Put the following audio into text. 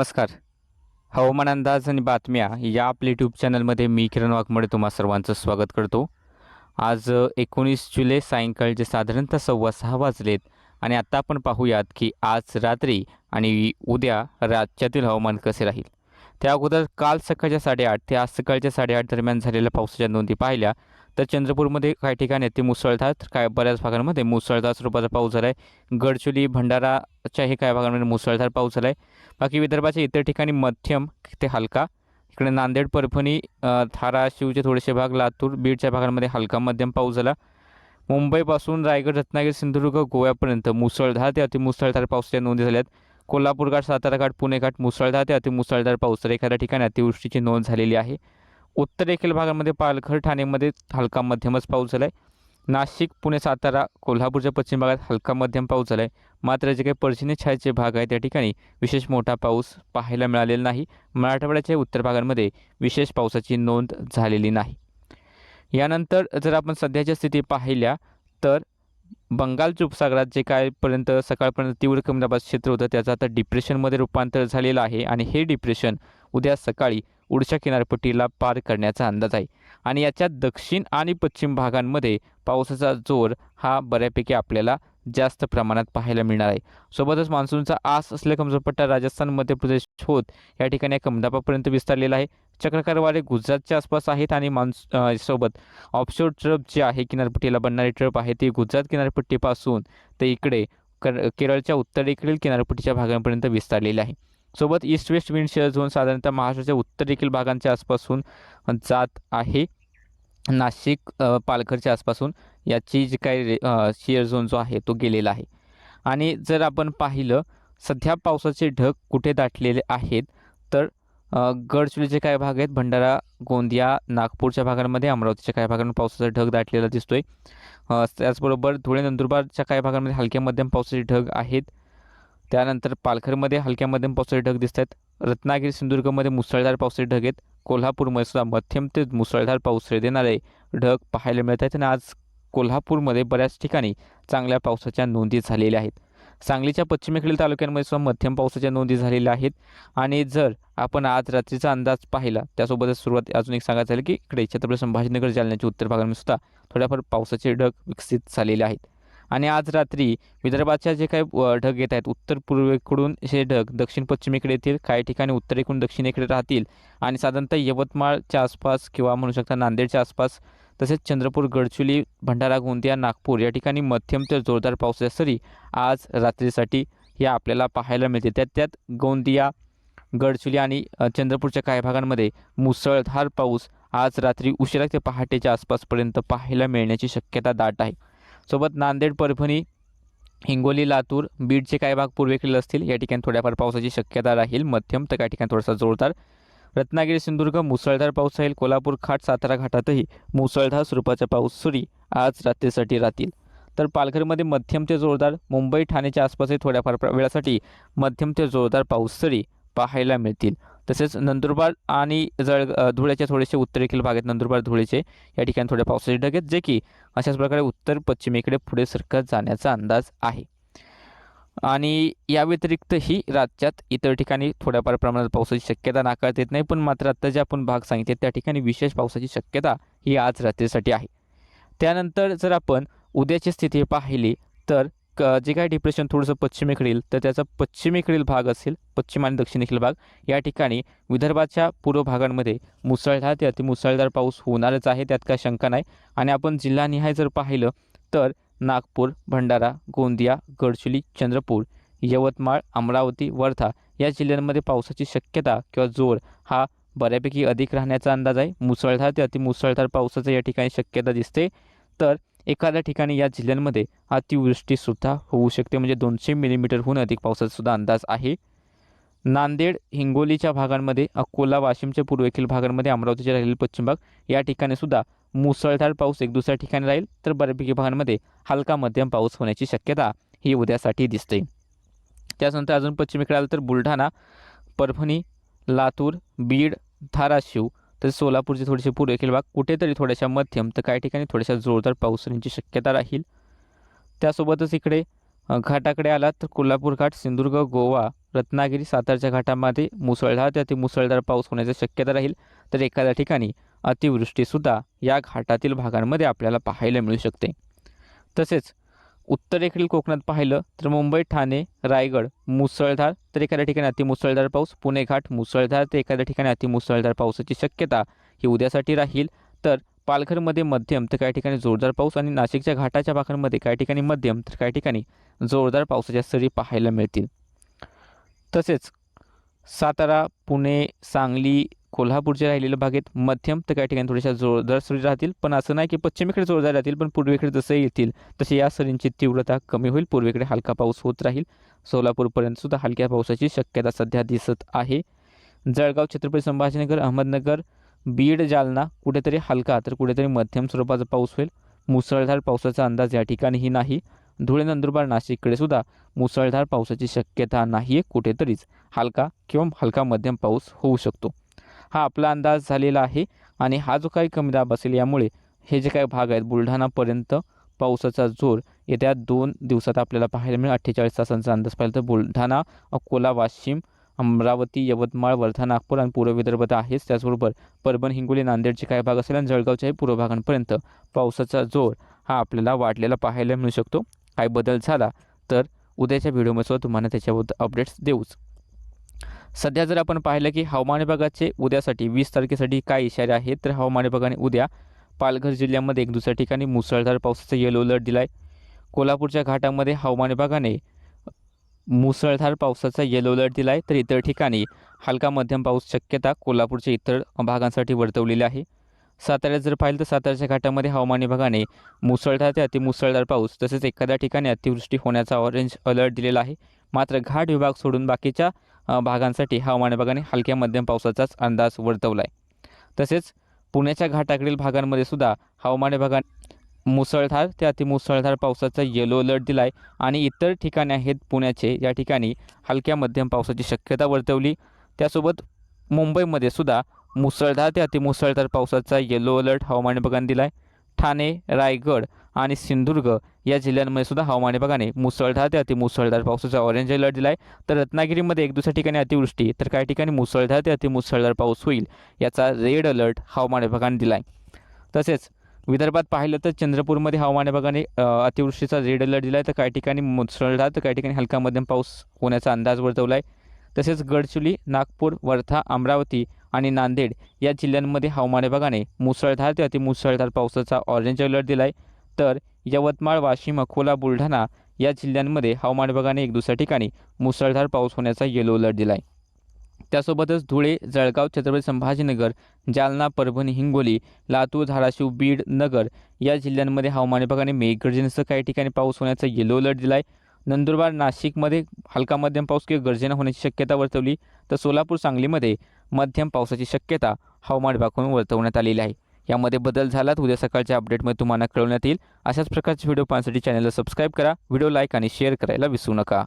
नमस्कार. हवामान अंदाज आणि बातम्या या आपल्या यूट्यूब चॅनलमध्ये मी किरण वाघमोडे तुम्हा सर्वांचं स्वागत करतो. आज एकोणीस जुलै सायंकाळचे साधारणतः सव्वा सहा वाजलेत आणि आत्ता आपण पाहूयात की आज रात्री आणि उद्या राज्यातील हवामान कसे राहील. त्या अगोदर काल सकाळच्या साडेआठ ते आज सकाळच्या साडेआठ दरम्यान झालेल्या पावसाच्या नोंदी पाहिल्या तर चंद्रपूरमध्ये काही ठिकाणी ते मुसळधार तर काय बऱ्याच भागांमध्ये मुसळधार स्वरूपाचा पाऊस झाला आहे गडचुली भंडाराच्याही काही भागांमध्ये मुसळधार पाऊस झाला आहे बाकी विदर्भाच्या इतर ठिकाणी मध्यम ते हलका. इकडे नांदेड परभणी धाराशिवचे थोडेसे भाग लातूर बीडच्या भागांमध्ये हलका मध्यम पाऊस झाला. मुंबईपासून रायगड रत्नागिरी सिंधुदुर्ग गोव्यापर्यंत मुसळधार ते अतिमुसळधार पावसाच्या नोंदी झाल्यात. कोल्हापूर घाट सातारा घाट पुणे घाट मुसळधार ते अतिमुसळधार पाऊस. तर एखाद्या ठिकाणी अतिवृष्टीची नोंद झालेली आहे. उत्तरेखील भागामध्ये पालघर ठाणेमध्ये हलका मध्यमच पाऊस झाला आहे नाशिक पुणे सातारा कोल्हापूरच्या पश्चिम भागात हलका मध्यम पाऊस झाला आहे मात्र जे काही पर्जन्य छायाचे भाग आहे त्या ठिकाणी विशेष मोठा पाऊस पाहायला मिळालेला नाही. मराठवाड्याच्या उत्तर भागांमध्ये विशेष पावसाची नोंद झालेली नाही. यानंतर जर आपण सध्याच्या स्थिती पाहिल्या तर बंगालच्या उपसागरात जे कायपर्यंत सकाळपर्यंत तीव्र कमी दाबाचं क्षेत्र होतं त्याचं आता डिप्रेशनमध्ये रूपांतर झालेलं आहे आणि हे डिप्रेशन उद्या सकाळी उडच्या किनारपट्टीला पार करण्याचा अंदाज आहे. आणि याच्या दक्षिण आणि पश्चिम भागांमध्ये पावसाचा जोर हा बऱ्यापैकी आपल्याला जास्त प्रमाणात पाहायला मिळणार आहे. सोबतच मान्सूनचा आस असलेला कमजोर पट्टा राजस्थान मध्य प्रदेश होत या ठिकाणी कमदापापर्यंत कमदाबापर्यंत विस्तारलेला आहे. चक्रकार वारे गुजरातच्या आसपास आहेत आणि मान्स सोबत ऑफशोर ट्रप जे आहे किनारपट्टीला बनणारी ट्रप आहे ती गुजरात किनारपट्टीपासून ते इकडे कर केरळच्या उत्तरेकडील किनारपट्टीच्या भागांपर्यंत विस्तारलेली आहे. सोबत east west wind shear zone साधारणतः महाराष्ट्राच्या उत्तरेकडील भागांच्या आसपासून जात आहे. नाशिक पालघरच्या आसपासून याची जी काही शेअर झोन जो आहे तो गेलेला आहे. आणि जर आपण पाहिलं सध्या पावसाचे ढग कुठे दाटलेले आहेत तर गडचिरोलीचे काही भाग आहेत भंडारा गोंदिया नागपूरच्या भागांमध्ये अमरावतीच्या काही भागांमध्ये पावसाचा ढग दाटलेला दिसतोय. आहे त्याचबरोबर धुळे नंदुरबारच्या काही भागांमध्ये हलक्या मध्यम पावसाचे ढग आहेत. त्यानंतर पालघरमध्ये हलक्या मध्यम पावसाचे ढग दिसत आहेत रत्नागिरी सिंधुदुर्गमध्ये मुसळधार पावसाचे ढग आहेत. कोल्हापूरमध्ये सुद्धा मध्यम ते मुसळधार पावसाळे देणारे ढग पाहायला मिळत आहेत आणि आज कोल्हापूरमध्ये बऱ्याच ठिकाणी चांगल्या पावसाच्या नोंदी झालेल्या आहेत. सांगलीच्या पश्चिमेकडील तालुक्यांमध्ये सुद्धा मध्यम पावसाच्या नोंदी झालेल्या आहेत. आणि जर आपण आज रात्रीचा अंदाज पाहिला त्यासोबतच सुरुवात अजून एक सांगायचं झालं की इकडे छत्रपती संभाजीनगर जालन्याच्या उत्तर भागांमध्ये सुद्धा थोड्याफार पावसाचे ढग विकसित झालेले आहेत. आणि आज रात्री विदर्भाच्या जे काही ढग येत आहेत उत्तर पूर्वेकडून हे ढग दक्षिण पश्चिमेकडे येतील काही ठिकाणी उत्तरेकडून दक्षिणेकडे राहतील आणि साधारणतः यवतमाळच्या आसपास किंवा म्हणू शकता नांदेडच्या आसपास तसेच चंद्रपूर गडचिरोली भंडारा गोंदिया नागपूर या ठिकाणी मध्यम ते जोरदार पावसाच्या सरी आज रात्रीसाठी हे आपल्याला पाहायला मिळते. त्यात त्यात गोंदिया गडचिरोली आणि चंद्रपूरच्या काही भागांमध्ये मुसळधार पाऊस आज रात्री उशिरा ते पहाटेच्या आसपासपर्यंत पाहायला मिळण्याची शक्यता दाट आहे. सोबत नांदेड परभणी हिंगोली लातूर बीडचे काही भाग पूर्वेकडील असतील. या ठिकाणी थोड्याफार पावसाची शक्यता राहील. मध्यम तर काही ठिकाणी थोडासा जोरदार. रत्नागिरी सिंधुदुर्ग मुसळधार पाऊस राहील. कोल्हापूर घाट सातारा घाटातही मुसळधार स्वरूपाचा पाऊस सुरी. आज रात्रीसाठी राहतील. तर पालघरमध्ये मध्यम ते जोरदार मुंबई ठाण्याच्या आसपासही थोड्याफार वेळासाठी मध्यम ते जोरदार पाऊस सरी पाहायला मिळतील. तसेच नंदुरबार आणि जळ धुळ्याच्या थोडेसे उत्तरेकडील भागात नंदुरबार धुळेचे या ठिकाणी थोड्या पावसाचे ढग आहेत जे की अशाच प्रकारे उत्तर पश्चिमेकडे पुढे सरकत जाण्याचा अंदाज आहे. आणि या व्यतिरिक्तही राज्यात इतर ठिकाणी थोड्याफार प्रमाणात पावसाची शक्यता नाकारता येत नाही पण मात्र आत्ता जे आपण भाग सांगितले त्या ठिकाणी विशेष पावसाची शक्यता ही आज रात्रीसाठी आहे. त्यानंतर जर आपण उद्याची स्थिती पाहिली तर क जे काही डिप्रेशन थोडंसं पश्चिमेकडील तर त्याचा पश्चिमेकडील भाग असेल पश्चिम आणि दक्षिणेकडील भाग. या ठिकाणी विदर्भाच्या पूर्व भागांमध्ये मुसळधार ते अतिमुसळधार पाऊस होणारच आहे त्यात काय शंका नाही. आणि आपण जिल्हानिहाय जर पाहिलं तर नागपूर भंडारा गोंदिया गडचिरोली चंद्रपूर यवतमाळ अमरावती वर्धा या जिल्ह्यांमध्ये पावसाची शक्यता किंवा जोर हा बऱ्यापैकी अधिक राहण्याचा अंदाज आहे. मुसळधार ते अतिमुसळधार पावसाचं या ठिकाणी शक्यता दिसते. तर एखाद्या ठिकाणी या जिल्ह्यांमध्ये अतिवृष्टीसुद्धा होऊ शकते. म्हणजे दोनशे मिलीमीटरहून अधिक पावसाचासुद्धा अंदाज आहे. नांदेड हिंगोलीच्या भागांमध्ये अकोला वाशिमच्या पूर्वेकडील भागांमध्ये अमरावतीच्या राहिलेले पश्चिम भाग या ठिकाणी सुद्धा मुसळधार पाऊस एक दुसऱ्या ठिकाणी राहील तर बऱ्यापैकी भागांमध्ये हलका मध्यम पाऊस होण्याची शक्यता ही उद्यासाठी दिसते. त्यानंतर अजून पश्चिमेकडे आलं तर बुलढाणा परभणी लातूर बीड धाराशिव तर सोलापूरचे थोडेसे पूर्वेकडील भाग कुठेतरी थोड्याशा मध्यम तर काही ठिकाणी थोड्याशा जोरदार पाऊस होण्याची शक्यता राहील. त्यासोबतच इकडे घाटाकडे आला तर कोल्हापूर घाट सिंधुदुर्ग गोवा रत्नागिरी सातारच्या घाटामध्ये मुसळधार ते मुसळधार पाऊस होण्याची शक्यता राहील. तर एखाद्या ठिकाणी अतिवृष्टीसुद्धा या घाटातील भागांमध्ये आपल्याला पाहायला मिळू शकते. तसेच उत्तरेकडील कोकणात पाहिलं तर मुंबई ठाणे रायगड मुसळधार तर एखाद्या ठिकाणी अतिमुसळधार पाऊस पुणे घाट मुसळधार तर एखाद्या ठिकाणी अतिमुसळधार पावसाची शक्यता. ही उद्यासाठी राहील. तर पालघरमध्ये मध्यम तर काही ठिकाणी जोरदार पाऊस आणि नाशिकच्या घाटाच्या भागांमध्ये काही ठिकाणी मध्यम तर काही ठिकाणी जोरदार पावसाच्या सरी पाहायला मिळतील. तसेच सातारा पुणे सांगली कोल्हापूरच्या राहिलेल्या भागेत मध्यम तर काही ठिकाणी थोड्याशा जोरदार सरी राहतील. पण असं नाही की पश्चिमेकडे जोरदार राहतील पण पूर्वेकडे जसं येतील तसे या सरींची तीव्रता कमी होईल. पूर्वेकडे हलका पाऊस होत राहील. सोलापूरपर्यंत सुद्धा हलक्या पावसाची शक्यता सध्या दिसत आहे. जळगाव छत्रपती संभाजीनगर अहमदनगर बीड जालना कुठेतरी हलका तर कुठेतरी मध्यम स्वरूपाचा पाऊस होईल. मुसळधार पावसाचा अंदाज या ठिकाणीही नाही. धुळे नंदुरबार नाशिककडे सुद्धा मुसळधार पावसाची शक्यता नाही आहे कुठेतरीच. हलका किंवा हलका मध्यम पाऊस होऊ शकतो. हा आपला अंदाज झालेला आहे आणि हा जो काही कमी दाब असेल यामुळे हे जे काही भाग आहेत बुलढाणापर्यंत पावसाचा जोर येत्या दोन दिवसात आपल्याला पाहायला मिळेल. अठ्ठेचाळीस तासांचा अंदाज पाहिला तर बुलढाणा अकोला वाशिम अमरावती यवतमाळ वर्धा नागपूर आणि पूर्व विदर्भात आहेच. त्याचबरोबर परभण हिंगोली नांदेडचे काही भाग असेल आणि जळगावच्याही पूर्व भागांपर्यंत पावसाचा जोर हा आपल्याला वाढलेला पाहायला मिळू शकतो. काही बदल झाला तर उद्याच्या व्हिडिओमध्ये सुद्धा तुम्हाला त्याच्याबद्दल अपडेट्स देऊच. सध्या जर आपण पाहिलं की हवामान विभागाचे उद्यासाठी वीस तारखेसाठी काय इशारे आहेत तर हवामान विभागाने उद्या पालघर जिल्ह्यामध्ये एक दुसऱ्या ठिकाणी मुसळधार पावसाचा येलो अलर्ट दिला आहे कोल्हापूरच्या घाटामध्ये हवामान विभागाने मुसळधार पावसाचा येलो अलर्ट दिला आहे तर इतर ठिकाणी हलका मध्यम पाऊस शक्यता कोल्हापूरच्या इतर भागांसाठी वर्तवलेली आहे. साताऱ्यात जर पाहिलं तर साताऱ्याच्या घाटामध्ये हवामान विभागाने मुसळधार ते अतिमुसळधार पाऊस तसेच एखाद्या ठिकाणी अतिवृष्टी होण्याचा ऑरेंज अलर्ट दिलेला आहे. मात्र घाट विभाग सोडून बाकीच्या भागांसाठी हवामान विभागाने हलक्या मध्यम पावसाचाच अंदाज वर्तवला आहे तसेच पुण्याच्या घाटाकडील भागांमध्ये सुद्धा हवामान विभागाने मुसळधार ते अतिमुसळधार पावसाचा येलो अलर्ट दिला आहे आणि इतर ठिकाणे आहेत पुण्याचे. या ठिकाणी हलक्या मध्यम पावसाची शक्यता वर्तवली. त्यासोबत मुंबईमध्ये सुद्धा मुसळधार ते अतिमुसळधार पावसाचा येलो अलर्ट हवामान विभागाने दिला आहे ठाणे रायगड आणि सिंधुदुर्ग या जिल्ह्यांमध्ये सुद्धा हवामान विभागाने मुसळधार ते अतिमुसळधार पावसाचा ऑरेंज अलर्ट दिला आहे तर रत्नागिरीमध्ये एक दुसऱ्या ठिकाणी अतिवृष्टी तर काही ठिकाणी मुसळधार ते अतिमुसळधार पाऊस होईल याचा रेड अलर्ट हवामान विभागाने दिला आहे तसेच विदर्भात पाहिलं तर चंद्रपूरमध्ये हवामान विभागाने अतिवृष्टीचा रेड अलर्ट दिला आहे तर काही ठिकाणी मुसळधार तर काही ठिकाणी हलका मध्यम पाऊस होण्याचा अंदाज वर्तवला आहे तसेच गडचिरोली नागपूर वर्धा अमरावती आणि नांदेड या जिल्ह्यांमध्ये हवामान विभागाने मुसळधार ते अतिमुसळधार पावसाचा ऑरेंज अलर्ट दिला आहे तर यवतमाळ वाशिम अकोला बुलढाणा या जिल्ह्यांमध्ये हवामान विभागाने एक दुसऱ्या ठिकाणी मुसळधार पाऊस होण्याचा येलो अलर्ट दिला आहे त्यासोबतच धुळे जळगाव छत्रपती संभाजीनगर जालना परभणी हिंगोली लातूर धाराशिव बीड नगर या जिल्ह्यांमध्ये हवामान विभागाने मेघगर्जनेसह काही ठिकाणी पाऊस होण्याचा येलो अलर्ट दिला आहे नंदुरबार नाशिकमध्ये हलका मध्यम पाऊस किंवा गर्जना होण्याची शक्यता वर्तवली. तर सोलापूर सांगलीमध्ये मध्यम पावसाची शक्यता हवामान विभागाकडून वर्तवण्यात आलेली आहे. यामध्ये बदल झाला तर उद्या सकाळच्या अपडेटमध्ये तुम्हाला कळवण्यात येईल. अशाच प्रकारचे व्हिडिओ पाहण्यासाठी चॅनलला सबस्क्राईब करा व्हिडिओ लाईक आणि शेअर करायला विसरू नका.